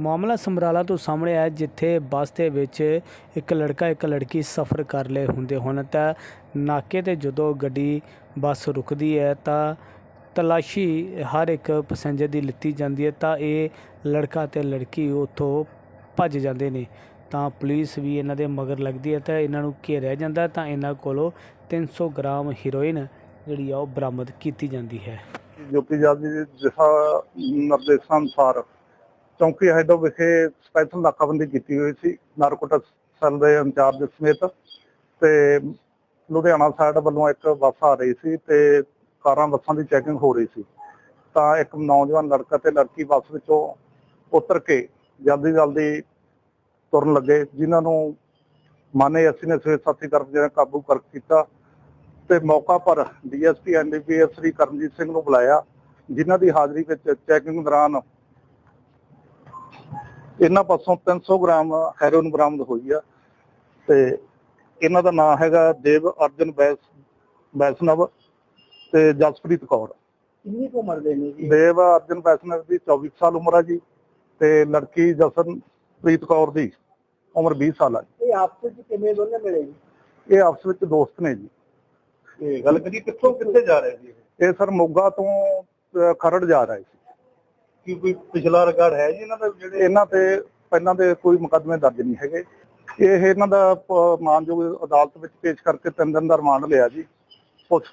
ਮਾਮਲਾ ਸਮਰਾਲਾ ਤੋਂ ਸਾਹਮਣੇ ਆਇਆ, ਜਿੱਥੇ ਬੱਸ ਦੇ ਵਿੱਚ ਇੱਕ ਲੜਕਾ, ਇੱਕ ਲੜਕੀ ਸਫ਼ਰ ਕਰ ਰਹੇ ਹੁੰਦੇ ਹਨ। ਤਾਂ ਨਾਕੇ ਤੇ ਜਦੋਂ ਗੱਡੀ, ਬੱਸ ਰੁਕਦੀ ਹੈ, ਤਾਂ ਤਲਾਸ਼ੀ ਹਰ ਇੱਕ ਪੈਸੇਂਜਰ ਦੀ ਲਿੱਤੀ ਜਾਂਦੀ ਹੈ। ਤਾਂ ਇਹ ਲੜਕਾ ਤੇ ਲੜਕੀ ਉੱਥੋਂ ਭੱਜ ਜਾਂਦੇ ਨੇ। ਤਾਂ ਪੁਲਿਸ ਵੀ ਇਹਨਾਂ ਦੇ ਮਗਰ ਲੱਗਦੀ ਹੈ, ਤਾਂ ਇਹਨਾਂ ਨੂੰ ਘੇਰਿਆ ਜਾਂਦਾ ਤਾਂ ਇਹਨਾਂ ਕੋਲੋਂ 300 ਗ੍ਰਾਮ ਹੀਰੋਇਨ ਜਿਹੜੀ ਆ, ਉਹ ਬਰਾਮਦ ਕੀਤੀ ਜਾਂਦੀ ਹੈ। ਜੋਤੀ ਜਾਦੀ ਦੇ ਦਿਸ਼ਾ ਨਿਰਦੇਸ਼ਾਂ ਅਨੁਸਾਰ ਚੌਂਕੀ ਹੈਡੋ ਵਿਖੇ ਸਪੈਸ਼ਲ ਨਾਕਾਬੰਦੀ ਕੀਤੀ ਹੋਈ ਸੀ ਨਾਰਕੋਟਿਕਸ ਸੈੱਲ ਦੇ ਇੰਚਾਰਜ ਸਮੇਤ ਤੇ ਲੁਧਿਆਣਾ ਸਾਈਡ ਵੱਲੋਂ ਇੱਕ ਬੱਸ ਆ ਰਹੀ ਸੀ ਤੇ ਕਾਰਾਂ ਬੱਸਾਂ ਦੀ ਚੈਕਿੰਗ ਹੋ ਰਹੀ ਸੀ। ਤਾਂ ਇੱਕ ਨੌਜਵਾਨ ਲੜਕਾ ਤੇ ਲੜਕੀ ਬੱਸ ਵਿੱਚੋਂ ਉਤਰ ਕੇ ਜਲਦੀ ਜਲਦੀ ਤੁਰਨ ਲੱਗੇ, ਜਿਨ੍ਹਾਂ ਨੂੰ ਮਾਨੇ ਅਸੀਂ ਨੇ ਸਵੇਰ ਸਾਥੀ ਕਰਮਚਾਰੀਆਂ ਨੇ ਕਾਬੂ ਕਰ ਕੀਤਾ ਤੇ ਮੌਕਾ ਪਰ ਡੀਐਸਪੀ ਐਨਡੀਪੀਐਸ ਸ੍ਰੀ ਕਰਨਜੀਤ ਸਿੰਘ ਨੂੰ ਬੁਲਾਇਆ, ਜਿਨ੍ਹਾਂ ਦੀ ਹਾਜ਼ਰੀ ਵਿੱਚ ਚੈਕਿੰਗ ਦੌਰਾਨ ਇਹਨਾਂ ਪਾਸੋਂ 300 ਗ੍ਰਾਮ ਹੈਰੋਇਨ ਬਰਾਮਦ ਹੋਈ ਆ ਤੇ ਇਹਨਾਂ ਦਾ ਨਾਮ ਹੈਗਾ ਦੇਵ ਅਰਜਨ ਬੈਸ ਬੈਸਨਵ ਤੇ ਜਸਪ੍ਰੀਤ ਕੌਰ। ਕਿੰਨੀ ਕੁ ਉਮਰ ਦੇ ਨੇ ਜੀ? ਦੇਵ ਅਰਜਨ ਬੈਸਨਵ ਦੀ 24 ਸਾਲ ਉਮਰ ਆ ਜੀ ਤੇ ਲੜਕੀ ਜਸਨਪ੍ਰੀਤ ਕੌਰ ਦੀ ਉਮਰ 20 ਸਾਲ ਆ ਇਹ ਆਪਸ ਵਿੱਚ ਕਿਵੇਂ ਦੋਨੇ ਮਿਲੇ ਜੀ? ਇਹ ਆਪਸ ਵਿੱਚ ਦੋਸਤ ਨੇ ਜੀ। ਤੇ ਗੱਲ ਕਰੀ ਕਿੱਥੋਂ ਕਿੱਥੇ ਜਾ ਰਹੇ ਸੀ ਇਹ? ਸਰ ਮੋਗਾ ਤੋਂ ਖਰੜ ਜਾ ਰਹੇ ਸੀ। ਕੀ ਕੋਈ ਪਿਛਲਾ ਰਿਕਾਰਡ ਹੈ ਜੀ ਇਹਨਾਂ ਦਾ ਜਿਹੜੇ ਇਹਨਾਂ ਤੇ ਪਹਿਲਾਂ ਦੇ ਕੋਈ ਮੁਕੱਦਮੇ ਦਰਜ ਨਹੀਂ ਹੈਗੇ। ਇਹ ਇਹਨਾਂ ਦਾ ਮਾਨਯੋਗ ਅਦਾਲਤ ਵਿੱਚ ਪੇਸ਼ ਕਰਕੇ ਤਿੰਨ ਦਿਨ ਦਾ ਰਿਮਾਂਡ ਲਿਆ ਜੀ। ਪੁਲਿਸ